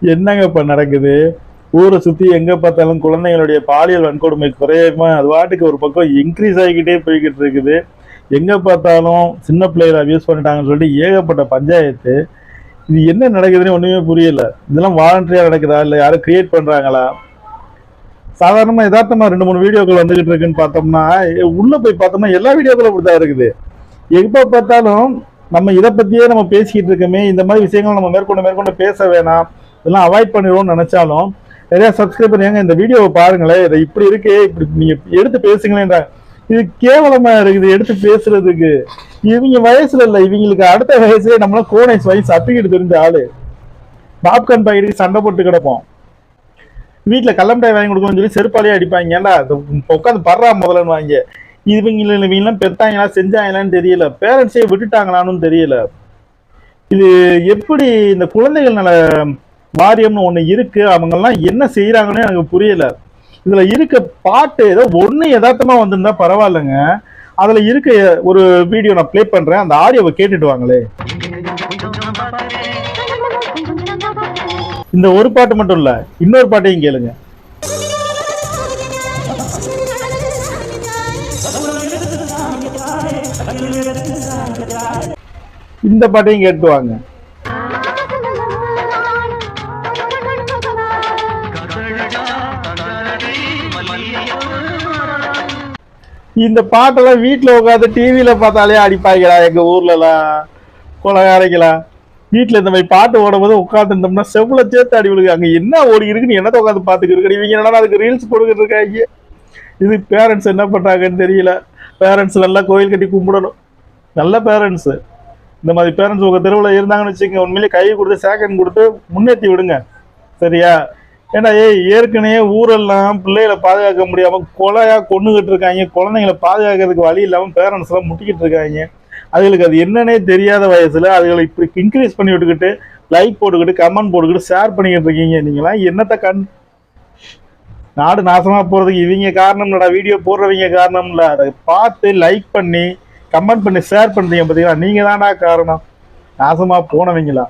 என்னங்க இப்ப நடக்குது? ஊரை சுத்தி எங்க பார்த்தாலும் குழந்தைங்களுடைய பாலியல் வன்கொடுமை குறையாம? அது வாட்டுக்கு ஒரு பக்கம் இன்க்ரீஸ் ஆகிக்கிட்டே போய்கிட்டு இருக்குது. எங்க பார்த்தாலும் சின்ன பிள்ளைகளை அபியூஸ் பண்ணிட்டாங்கன்னு சொல்லிட்டு ஏகப்பட்ட பஞ்சாயத்து. இது என்ன நடக்குதுன்னு ஒன்றுமே புரியல. இதெல்லாம் வாலண்டரியா நடக்குதா? இல்லை யாரும் கிரியேட் பண்றாங்களா? சாதாரணமாக யதார்த்தமா ரெண்டு மூணு வீடியோக்கள் வந்துகிட்டு இருக்குன்னு பார்த்தோம்னா எ- உள்ள போய் பார்த்தோம்னா எல்லா வீடியோக்களும் அப்படிதான் இருக்குது. எப்போ பார்த்தாலும் நம்ம இதை பத்தியே நம்ம பேசிக்கிட்டு இருக்கோமே இந்த மாதிரி விஷயங்கள் நம்ம மேற்கொண்டு மேற்கொண்டு பேச வேணாம் இதெல்லாம் அவாய்ட் பண்ணிடுவோம்னு நினைச்சாலும் நிறைய சப்ஸ்கிரைபர் ஏங்க இந்த வீடியோவை பாருங்களேன் இதை இப்படி இருக்கே இப்படி நீங்க எடுத்து பேசுங்களேன்றாங்க இது கேவலமா இருக்குது எடுத்து பேசுறதுக்கு. இவங்க வயசுல இல்ல இவங்களுக்கு அடுத்த வயசுல நம்மளாம் கோனேஸ் வயசு அப்பிக்கிட்டு தெரிஞ்ச ஆளு. பாப்கார்ன் பாக்கெட்டுக்கு சண்டை போட்டு கிடப்போம். வீட்டுல கள்ளமிட்டாய் வாங்கி கொடுக்கணும்னு சொல்லி செருப்பாலேயே அடிப்பாங்க. ஏன்டா உட்காந்து படுறா முதலன்னு வாங்க. இவங்க இவங்கெல்லாம் பெத்தாங்களா செஞ்சாங்களான்னு தெரியல. பேரண்ட்ஸே விட்டுட்டாங்களான்னு தெரியல. இது எப்படி இந்த குழந்தைகள் நல வாரியம்னு ஒன்று இருக்கு? அவங்கெல்லாம் என்ன செய்கிறாங்கன்னு எனக்கு புரியல. இதில் இருக்க பாட்டு ஏதோ ஒன்று யதார்த்தமாக வந்திருந்தா பரவாயில்லைங்க. அதில் இருக்க ஒரு வீடியோ நான் ப்ளே பண்ணுறேன் அந்த ஆடியோவை கேட்டுட்டு வாங்களே. இந்த ஒரு பாட்டு மட்டும் இல்லை இன்னொரு பாட்டையும் கேளுங்க. இந்த பாட்டையும் கேட்டுவாங்க இந்த பாட்டெல்லாம் வீட்டில் உட்காந்து டிவியில பார்த்தாலே அடிப்பாய்களா எங்க ஊர்லலாம் கொலகாரைங்களா வீட்டில் இந்த மாதிரி பாட்டு ஓடும்போது உட்காந்துருந்தோம்னா செவ்வளோ சேர்த்து அடி விழுகு அங்கே என்ன ஓடி இருக்குன்னு என்னத்த உட்காந்து பாத்துக்கிட்டு இவங்க என்னடா அதுக்கு ரீல்ஸ் போட்டுக்கிட்டு இருக்காங்க இது பேரண்ட்ஸ் என்ன பண்ணுறாங்கன்னு தெரியல. பேரண்ட்ஸ் நல்லா கோயில் கட்டி கும்பிடணும். நல்ல பேரண்ட்ஸு இந்த மாதிரி பேரண்ட்ஸ் உங்கள் தெருவில் இருந்தாங்கன்னு வச்சுக்கோங்க உண்மையிலேயே கை கொடுத்து சேக்கன் கொடுத்து முன்னேற்றி விடுங்க. சரியா? ஏன்னா ஏய் ஏற்கனவே ஊரெல்லாம் பிள்ளைகளை பாதுகாக்க முடியாமல் கொலையாக கொண்டுகிட்டு இருக்காங்க. குழந்தைங்களை பாதுகாக்கிறதுக்கு வழி இல்லாமல் பேரண்ட்ஸ்லாம் முட்டிக்கிட்டு இருக்காங்க. அதுகளுக்கு அது என்னன்னே தெரியாத வயசில் அதுகளை இப்படி இன்க்ரீஸ் பண்ணி விட்டுக்கிட்டு லைக் போட்டுக்கிட்டு கமெண்ட் போட்டுக்கிட்டு ஷேர் பண்ணிக்கிட்டு இருக்கீங்க. நீங்களாம் என்னத்தை கண் நாடு நாசமாக போகிறதுக்கு இவங்க காரணம் இல்லடா வீடியோ போடுறவங்க காரணம் இல்லை அதை பார்த்து லைக் பண்ணி கமெண்ட் பண்ணி ஷேர் பண்ணுறீங்க பார்த்தீங்களா நீங்கள் தான்டா காரணம். நாசமாக போனவங்களா?